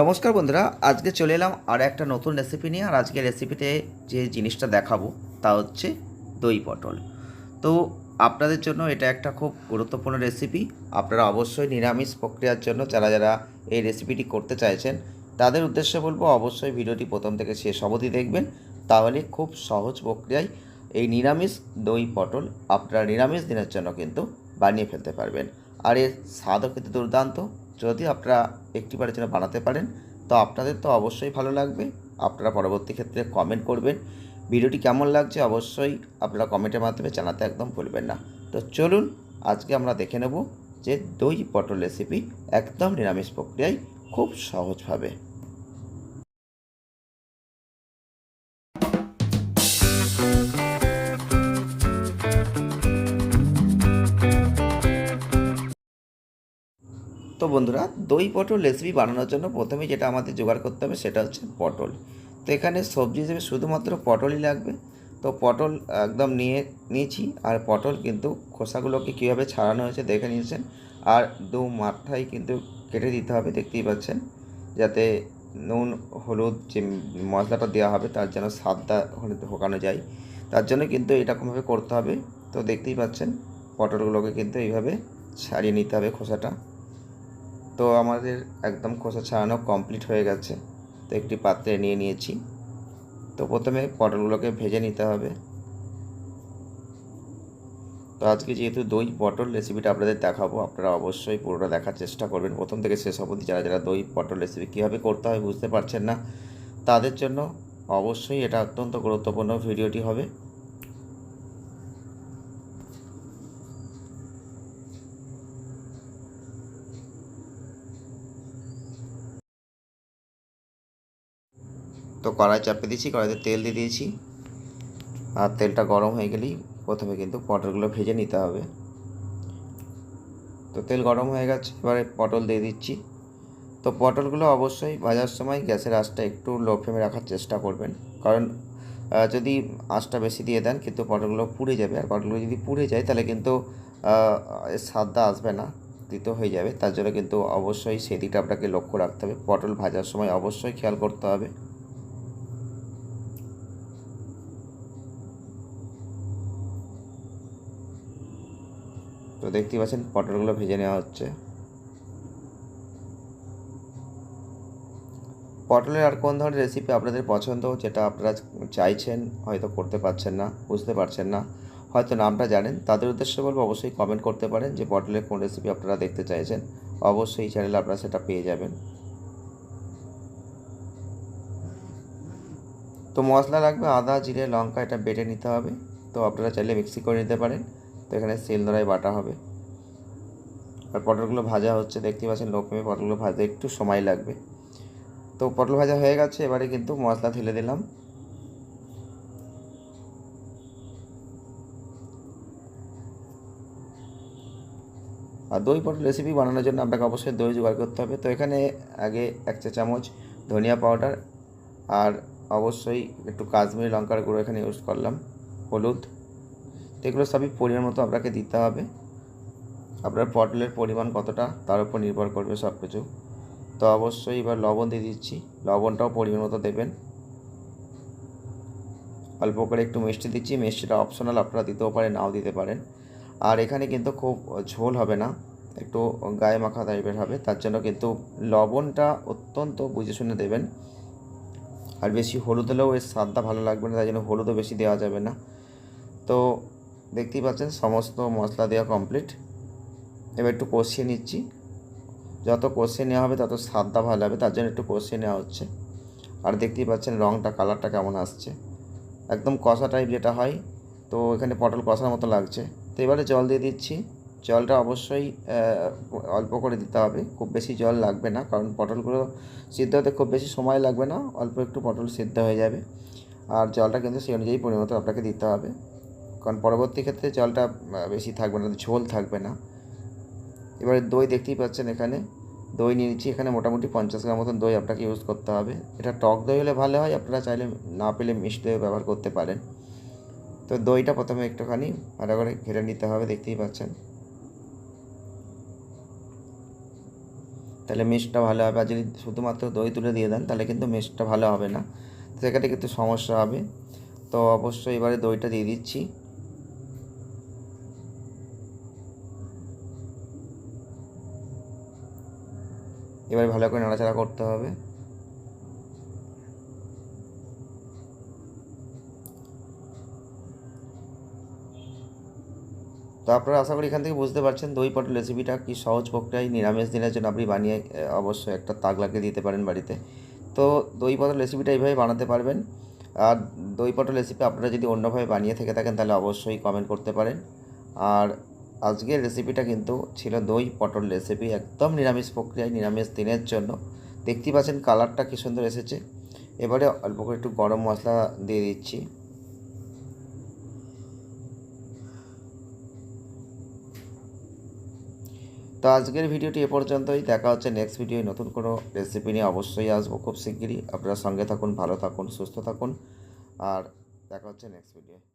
নমস্কার বন্ধুরা, আজকে চলে এলাম আর একটা নতুন রেসিপি নিয়ে। আর আজকে রেসিপিতে যে জিনিসটা দেখাবো, তা হচ্ছে দই পটল। তো আপনাদের জন্য এটা একটা খুব গুরুত্বপূর্ণ রেসিপি আপনারা অবশ্যই নিরামিষ প্রক্রিয়ার জন্য যারা যারা এই রেসিপিটি করতে চাইছেন, তাদের উদ্দেশ্যে বলব অবশ্যই ভিডিওটি প্রথম থেকে শেষ অবধি দেখবেন। তাহলে খুব সহজ প্রক্রিয়ায় এই নিরামিষ দই পটল আপনারা নিরামিষ দিনের জন্য কিন্তু বানিয়ে ফেলতে পারবেন। আর এর স্বাদও কিন্তু দুর্দান্ত। যদি আপনারা একটি বারের জন্য বানাতে পারেন, তো আপনাদের তো অবশ্যই ভালো লাগবে। আপনারা পরবর্তী ক্ষেত্রে কমেন্ট করবেন। ভিডিওটি কেমন লাগছে অবশ্যই আপনারা কমেন্টের মাধ্যমে জানাতে একদম ভুলবেন না। তো চলুন, আজকে আমরা দেখে নেব যে দই পটল রেসিপি একদম নিরামিষ প্রক্রিয়ায় খুব সহজভাবে। তো বন্ধুরা, দই পটল রেসিপি বানানোর জন্য প্রথমে যেটা আমাদের জোগাড় করতে হবে সেটা হচ্ছে পটল। তো এখানে সবজি হিসেবে শুধুমাত্র পটলই লাগবে। তো পটল একদম নিয়ে নিয়েছি আর পটল কিন্তু খোসাগুলোকে কীভাবে ছাড়ানো হয়েছে দেখে নিয়েছেন। আর দু মাথায় কিন্তু কেটে দিতে হবে, দেখতেই পাচ্ছেন। যাতে নুন, হলুদ যে মশলাটা দেওয়া হবে তার যেন স্বাদটা ঢোকানো যায়। তার জন্য কিন্তু এরকমভাবে করতে হবে। তো দেখতেই পাচ্ছেন, পটলগুলোকে কিন্তু এইভাবে ছাড়িয়ে নিতে হবে খোসাটা। তো আমাদের একদম খোসা ছাড়ানো কমপ্লিট হয়ে গেছে। তো একটি পাত্রে নিয়ে নিয়েছি। তো প্রথমে পটলগুলোকে ভেজে নিতে হবে। তো আজকে যেহেতু দই পটল রেসিপিটা আপনাদের দেখাবো, আপনারা অবশ্যই পুরোটা দেখার চেষ্টা করবেন। প্রথম থেকে শেষ অবধি যারা যারা দই পটল রেসিপি কীভাবে করতে হয় বুঝতে পারছেন না, তাদের জন্য অবশ্যই এটা অত্যন্ত গুরুত্বপূর্ণ ভিডিওটি হবে। তো কড়াই চাপিয়ে দিয়েছি, কড়াইতে তেল দিয়ে দিয়েছি। আর তেলটা গরম হয়ে গেলেই প্রথমে কিন্তু পটলগুলো ভেজে নিতে হবে। তো তেল গরম হয়ে গেছে, এবারে পটল দিয়ে দিচ্ছি। তো পটলগুলো অবশ্যই ভাজার সময় গ্যাসের আঁচটা একটু লো ফ্লেমে রাখার চেষ্টা করবেন। কারণ যদি আঁচটা বেশি দিয়ে দেন কিন্তু পটলগুলো পুড়ে যাবে। আর পটলগুলো যদি পুড়ে যায় তাহলে কিন্তু স্বাদটা আসবে না, তিতো হয়ে যাবে। তার জন্য কিন্তু অবশ্যই সেদিকটা আপনাকে লক্ষ্য রাখতে হবে। পটল ভাজার সময় অবশ্যই খেয়াল করতে হবে। তো দেখতেই পাচ্ছেন, পটলগুলো ভেজে নেওয়া হচ্ছে। পটলের আর কোন ধরনের রেসিপি আপনাদের পছন্দ, যেটা আপনারা চাইছেন, হয়তো করতে পারছেন না, বুঝতে পারছেন না, হয়তো নামটা জানেন, তাদের উদ্দেশ্যে বলব অবশ্যই কমেন্ট করতে পারেন যে পটলের কোন রেসিপি আপনারা দেখতে চাইছেন। অবশ্যই চ্যানেলে আপনারা সেটা পেয়ে যাবেন। তো মশলা লাগবে আদা, জিরে, লঙ্কা, এটা বেটে নিতে হবে। তো আপনারা চাইলে মিক্সি করে নিতে পারেন। এখানে শিলনোড়ায় বাটা হবে। আর পটলগুলো ভাজা হচ্ছে দেখতে পাচ্ছেন লো ফ্লেমে পটলগুলো ভাজতে একটু সময় লাগবে। তো পটল ভাজা হয়ে গেছে, এবারে কিন্তু মশলা ঢেলে দিলাম। আর দই পটল রেসিপি বানানোর জন্য আপনাকে অবশ্যই দই জোগাড় করতে হবে। তো এখানে আগে এক চা চামচ ধনিয়া পাউডার আর অবশ্যই একটু কাশ্মীরি লঙ্কার গুঁড়ো এখানে ইউজ করলাম, হলুদ। এগুলো সবই পরিমাণ মতো আপনাকে দিতে হবে। আপনার পটলের পরিমাণ কতটা, তার উপর নির্ভর করবে সব কিছু তো অবশ্যই এবার লবণ দিয়ে দিচ্ছি। লবণটাও পরিমাণ মতো দেবেন। অল্প করে একটু মিষ্টি দিচ্ছি। মিষ্টিটা অপশনাল আপনারা দিতেও পারেন, নাও দিতে পারেন। আর এখানে কিন্তু খুব ঝোল হবে না। একটু গায়ে মাখা টাইপের হবে। তার জন্য কিন্তু লবণটা অত্যন্ত বুঝে শুনে দেবেন। আর বেশি হলুদ হলেও এর স্বাদটা ভালো লাগবে না। তাই জন্য হলুদও বেশি দেওয়া যাবে না। তো দেখতেই পাচ্ছেন, সমস্ত মশলা দেওয়া কমপ্লিট এবার একটু কষিয়ে নিচ্ছি। যত কষিয়ে নেওয়া হবে, তত স্বাদটা ভালো হবে, তার জন্য একটু কষিয়ে নেওয়া হচ্ছে। আর দেখতেই পাচ্ছেন রঙটা কালারটা কেমন আসছে। একদম কষা টাইপ যেটা হয়, তো এখানে পটল কষার মতো লাগছে। তো এবারে জল দিয়ে দিচ্ছি। জলটা অবশ্যই অল্প করে দিতে হবে। খুব বেশি জল লাগবে না, কারণ পটলগুলো সিদ্ধ হতে খুব বেশি সময় লাগবে না। অল্প একটু পটল সিদ্ধ হয়ে যাবে। আর জলটা কিন্তু সেই অনুযায়ী পরিমাণ আপনাকে দিতে হবে। কারণ পরবর্তী ক্ষেত্রে জলটা বেশি থাকবে না, ঝোল থাকবে না। এবারে দই দেখতেই পাচ্ছেন এখানে। দই নিয়ে নিচ্ছি, এখানে মোটামুটি পঞ্চাশ গ্রাম মতন দই আপনাকে ইউজ করতে হবে। এটা টক দই হলে ভালো হয়, আপনারা চাইলে না পেলে মিষ্টি দই ব্যবহার করতে পারেন। তো দইটা প্রথমে একটুখানি ভালো করে ঘেটে নিতে হবে, দেখতেই পাচ্ছেন। তাহলে মিক্সটা ভালো হবে, আর যদি শুধুমাত্র দই তুলে দিয়ে দেন, তাহলে কিন্তু মিক্সটা ভালো হবে না। সেক্ষেত্রে কিন্তু সমস্যা হবে। তো অবশ্যই এবারে দইটা দিয়ে দিচ্ছি। এবারে ভালো করে নাড়াচাড়া করতে হবে। তো আপনারা আশা করি এখান থেকে বুঝতে পারছেন দই পটল রেসিপিটা কি সহজ প্রক্রিয়ায় নিরামিষ দিনের জন্য আপনি বানিয়ে অবশ্যই একটা তাক লাগিয়ে দিতে পারেন বাড়িতে। তো দই পটল রেসিপিটা এইভাবে বানাতে পারবেন। আর দই পটল রেসিপি আপনারা যদি অন্যভাবে বানিয়ে থেকে থাকেন তাহলে অবশ্যই কমেন্ট করতে পারেন। আর আজকের রেসিপিটা কিন্তু ছিল দই, পটল রেসিপি একদম নিরামিষ প্রক্রিয়ায়, নিরামিষ দিনের জন্য। দেখতেই পাচ্ছেন কালারটা কী সুন্দর এসেছে। এবারে অল্প করে একটু গরম মশলা দিয়ে দিচ্ছি। তো আজকের ভিডিওটি এ পর্যন্তই। দেখা হচ্ছে নেক্সট ভিডিও নতুন কোনো রেসিপি নিয়ে অবশ্যই আসব খুব শিগগিরই। আপনারা সঙ্গে থাকুন, ভালো থাকুন, সুস্থ থাকুন। আর দেখা হচ্ছে নেক্সট ভিডিও